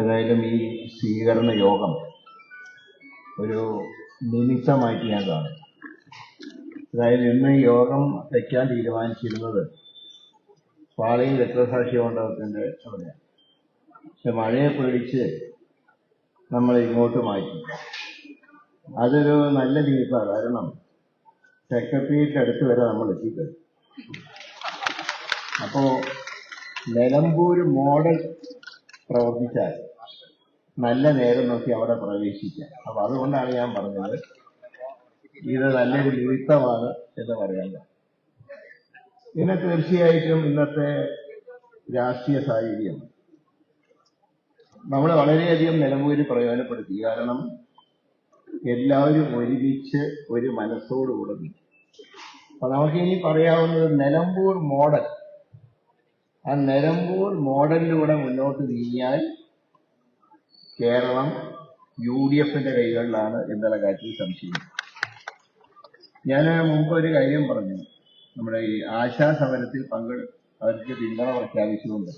ഏതായാലും ഈ സ്വീകരണ യോഗം ഒരു നിമിത്തമായിട്ട് ഞാൻ കാണും. അതായത് ഇന്ന് യോഗം വയ്ക്കാൻ തീരുമാനിച്ചിരുന്നത് പാളയിൽ രക്തസാക്ഷി കൊണ്ടവർക്കുണ്ട് അവിടെയാണ്. പക്ഷെ മഴയെ പേടിച്ച് നമ്മൾ ഇങ്ങോട്ട് മാറ്റി. അതൊരു നല്ല നിമിത്തമാണ് കാരണം സെക്രട്ടേറിയറ്റ് അടുത്ത് വരെ നമ്മൾ എത്തിക്കഴിഞ്ഞു അപ്പോ നിലമ്പൂർ മോഡൽ പ്രവർത്തിച്ചാൽ നല്ല നേരം നോക്കി അവിടെ പ്രവേശിക്കാം. അപ്പൊ അതുകൊണ്ടാണ് ഞാൻ പറഞ്ഞത് ഇത് നല്ലൊരു നിമിത്തമാണ് എന്ന് പറയുന്നത് പിന്നെ തീർച്ചയായിട്ടും ഇന്നത്തെ രാഷ്ട്രീയ സാഹചര്യം. നമ്മൾ വളരെയധികം നിലമൂരി പ്രയോജനപ്പെടുത്തി. കാരണം എല്ലാവരും ഒരുമിച്ച് ഒരു മനസ്സോടുകൂടെ. അപ്പൊ നമുക്ക് ഇനി പറയാവുന്നത് നിലമ്പൂർ മോഡൽ. ആ നിലമ്പൂർ മോഡലിലൂടെ മുന്നോട്ട് നീങ്ങിയാൽ കേരളം യു ഡി എഫിന്റെ കൈകളിലാണ് എന്നുള്ള കാര്യത്തിൽ സംശയം. ഞാൻ മുമ്പ് ഒരു കാര്യം പറഞ്ഞു. നമ്മുടെ ഈ ആശാ സമരത്തിൽ പങ്കെ അവർക്ക് പിന്തുണ പ്രഖ്യാപിച്ചുകൊണ്ട്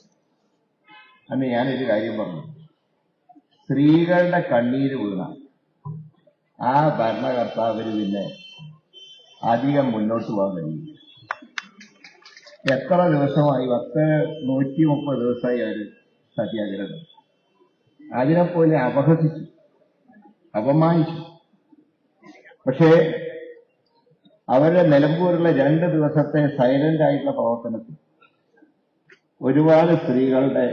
അന്ന് ഞാനൊരു കാര്യം പറഞ്ഞു. സ്ത്രീകളുടെ കണ്ണീര് വീണ ആ ഭരണകർത്താവിന് പിന്നെ അധികം മുന്നോട്ട് പോകാൻ കഴിയില്ല. എത്ര ദിവസമായി? പത്ത് നൂറ്റി മുപ്പത് ദിവസമായി അവർ സത്യാഗ്രഹം അതിനെപ്പോലെ അപഹസിച്ചു. അപമാനിച്ചു. പക്ഷേ അവരുടെ നിലമ്പൂരിലെ രണ്ട് ദിവസത്തെ സൈലന്റ് ആയിട്ടുള്ള പ്രവർത്തനത്തിൽ ഒരുപാട് സ്ത്രീകളുടെ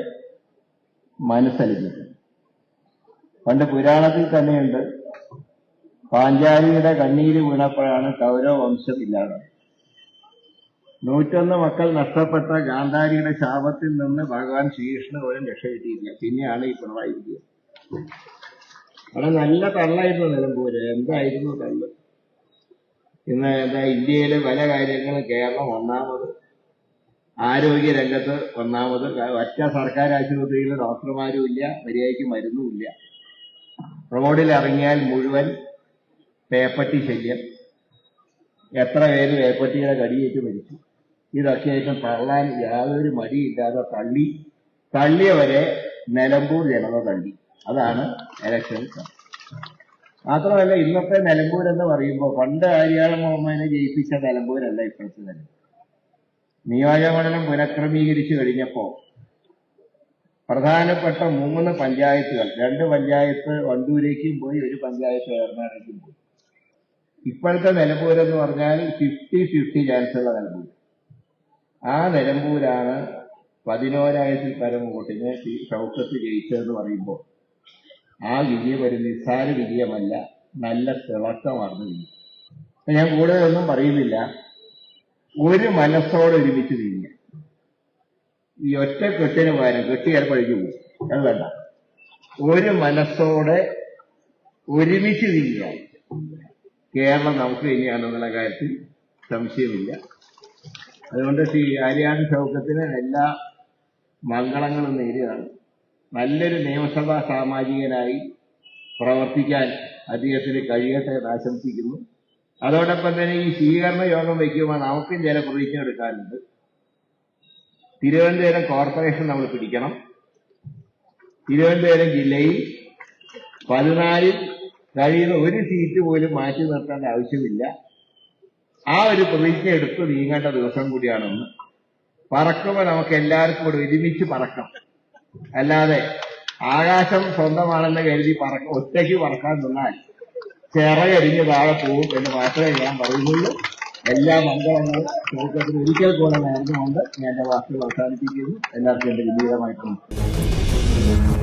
മനസ്സലിഞ്ഞിട്ടുണ്ട്. പണ്ട് പുരാണത്തിൽ തന്നെയുണ്ട് പാഞ്ചാലിയുടെ കണ്ണീര് വീണപ്പോഴാണ് കൗരവ വംശം ഇല്ലാതായത്. നൂറ്റൊന്ന് മക്കൾ നഷ്ടപ്പെട്ട ഗാന്ധാരിയുടെ ശാപത്തിൽ നിന്ന് ഭഗവാൻ ശ്രീകൃഷ്ണൻ ഒരു രക്ഷ പിന്നെയാണ് ഈ പിണറായി വിജയൻ. അവിടെ നല്ല തള്ളായിരുന്നു നിലമ്പൂര്. എന്തായിരുന്നു തള്ള്? ഇന്ന് എന്താ ഇന്ത്യയിലെ പല കാര്യങ്ങളും കേരളം ഒന്നാമത് ആരോഗ്യ രംഗത്ത് ഒന്നാമത് ഒറ്റ സർക്കാർ ആശുപത്രിയിൽ ഡോക്ടർമാരും ഇല്ല മര്യാദയ്ക്ക് മരുന്നുമില്ല റോഡിൽ ഇറങ്ങിയാൽ മുഴുവൻ പേപ്പട്ടി ശല്യം. എത്ര പേര് പേപ്പട്ടിയുടെ കടിയേറ്റ് മരിച്ചു. ഇതൊക്കെയായിട്ട് തള്ളാൻ യാതൊരു മടിയില്ലാതെ തള്ളി തള്ളിയവരെ നിലമ്പൂർ ജനത തള്ളി. അതാണ് ഇലക്ഷൻ മാത്രമല്ല ഇന്നത്തെ നിലമ്പൂർ എന്ന് പറയുമ്പോൾ പണ്ട് ആര്യാളം മുഹമ്മദിനെ ജയിപ്പിച്ച നിലമ്പൂരല്ല ഇപ്പോഴത്തെ നിലമ്പൂർ. നിയോജകമണ്ഡലം പുനഃക്രമീകരിച്ചു കഴിഞ്ഞപ്പോൾ പ്രധാനപ്പെട്ട മൂന്ന് പഞ്ചായത്തുകൾ രണ്ട് പഞ്ചായത്ത് വണ്ടൂരേക്കും പോയി ഒരു പഞ്ചായത്ത് ഏറനാടേക്കും പോയി. ഇപ്പോഴത്തെ നിലമ്പൂരെന്ന് പറഞ്ഞാൽ ഫിഫ്റ്റി ഫിഫ്റ്റി ഉള്ള നിലമ്പൂർ. ആ നിലമ്പൂരാണ് പതിനോരായിരത്തിൽ പരം വോട്ടിന് ഷൗക്കത്ത് ജയിച്ചതെന്ന് പറയുമ്പോൾ ആ വിജയം ഒരു നിസ്സാര വിജയമല്ല നല്ല തിളക്കമാർന്ന വിജയം. ഞാൻ ഞാൻ ഒന്നും പറയുന്നില്ല. ഒരു മനസ്സോടെ ഒരുമിച്ച് നീങ്ങുക ഈ ഒറ്റ കെട്ടിന് പകരം കെട്ടി ഏർപ്പഴിച്ചു പോകും. അത് വേണ്ട. ഒരു മനസ്സോടെ ഒരുമിച്ച് നീങ്ങുക കേരളം നമുക്ക് ഇനിയാണെന്നുള്ള കാര്യത്തിൽ സംശയമില്ല. അതുകൊണ്ട് ശ്രീ ആര്യാട് ഷൗക്കത്തിന് എല്ലാ മംഗളങ്ങളും നേരിയതാണ് നല്ലൊരു നിയമസഭാ സാമാജികനായി പ്രവർത്തിക്കാൻ അദ്ദേഹത്തിന് കഴിയട്ടെ എന്ന് ആശംസിക്കുന്നു. അതോടൊപ്പം തന്നെ ഈ സ്വീകരണ യോഗം വയ്ക്കുമ്പോൾ നമുക്കും ചില പ്രതിജ്ഞ എടുക്കാനുണ്ട് തിരുവനന്തപുരം കോർപ്പറേഷൻ നമ്മൾ പിടിക്കണം. തിരുവനന്തപുരം ജില്ലയിൽ പതിനാലിൽ കഴിയുന്ന ഒരു സീറ്റ് പോലും മാറ്റി നിർത്തേണ്ട ആവശ്യമില്ല. ആ ഒരു പ്രതിജ്ഞ എടുത്ത് നീങ്ങേണ്ട ദിവസം കൂടിയാണെന്ന്. പറക്കുമ്പോൾ നമുക്ക് എല്ലാവർക്കും കൂടെ ഒരുമിച്ച് പറക്കാം. അല്ലാതെ ആകാശം സ്വന്തമാണെന്ന് കരുതി പറക്ക ഒറ്റയ്ക്ക് പറക്കാൻ നിന്നാൽ ചിറകരിഞ്ഞ് താഴെ പോകും എന്ന് മാത്രമേ ഞാൻ പറയുന്നുള്ളൂ. എല്ലാ മംഗളങ്ങളും ലോകത്തിന് ഒരിക്കൽ പോലെ നേർന്നുകൊണ്ട് ഞാൻ എന്റെ വാക്കുകൾ അവസാനിപ്പിക്കുന്നു. എല്ലാവർക്കും എന്റെ വിനീതമായിട്ട് നമസ്കാരം